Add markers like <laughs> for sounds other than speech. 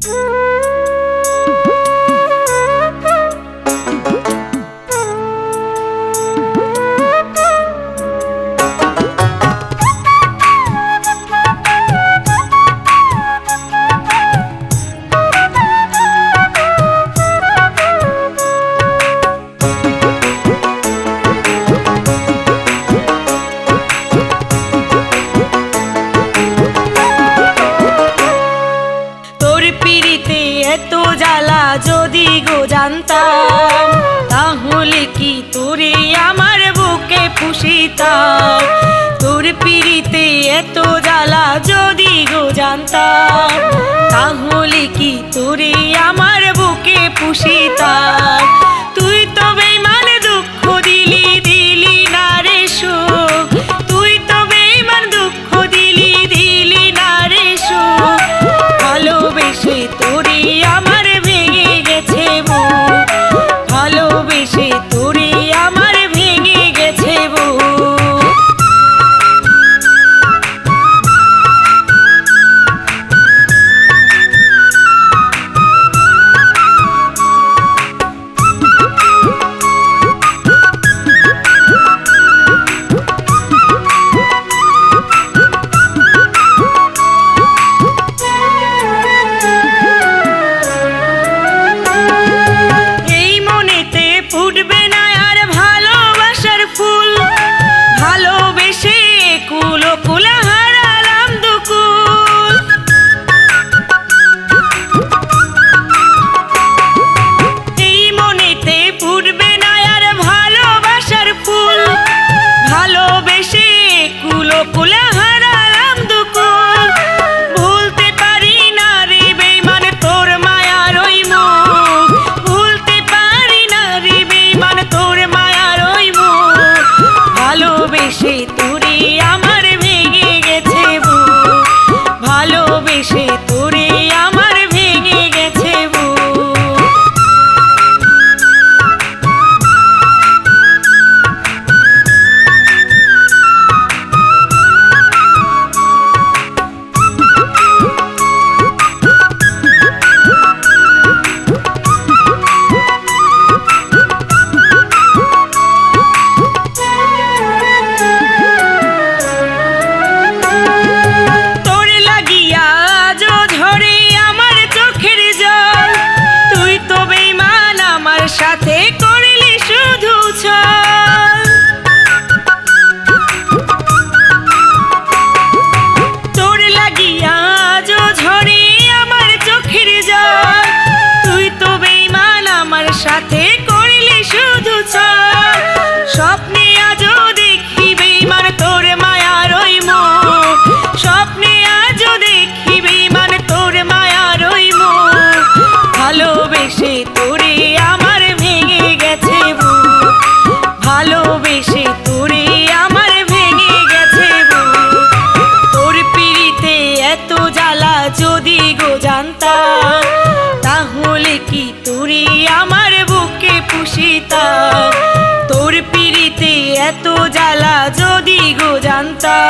তোর <laughs> যদি গো জানতাম, তাহলে কি তোরে আমার বুকে পুষিতাম? তোর পিড়িতে এত জ্বালা যদি গো জানতাম, তাহলে কি তোরে আমার বুকে পুষিতাম? তুই তো বেমান দুঃখ দিলি দিলি না রে সুখ। তুই তো বেমান দুঃখ দিলি দিলি না রে সুখ। ভালোবেসে তোরে আমার ঋষি সন্তান তাহলে কি তুই আমার বুকে পুষিতা? তোর পিড়িতে এত জ্বালা যদি গো জানতা?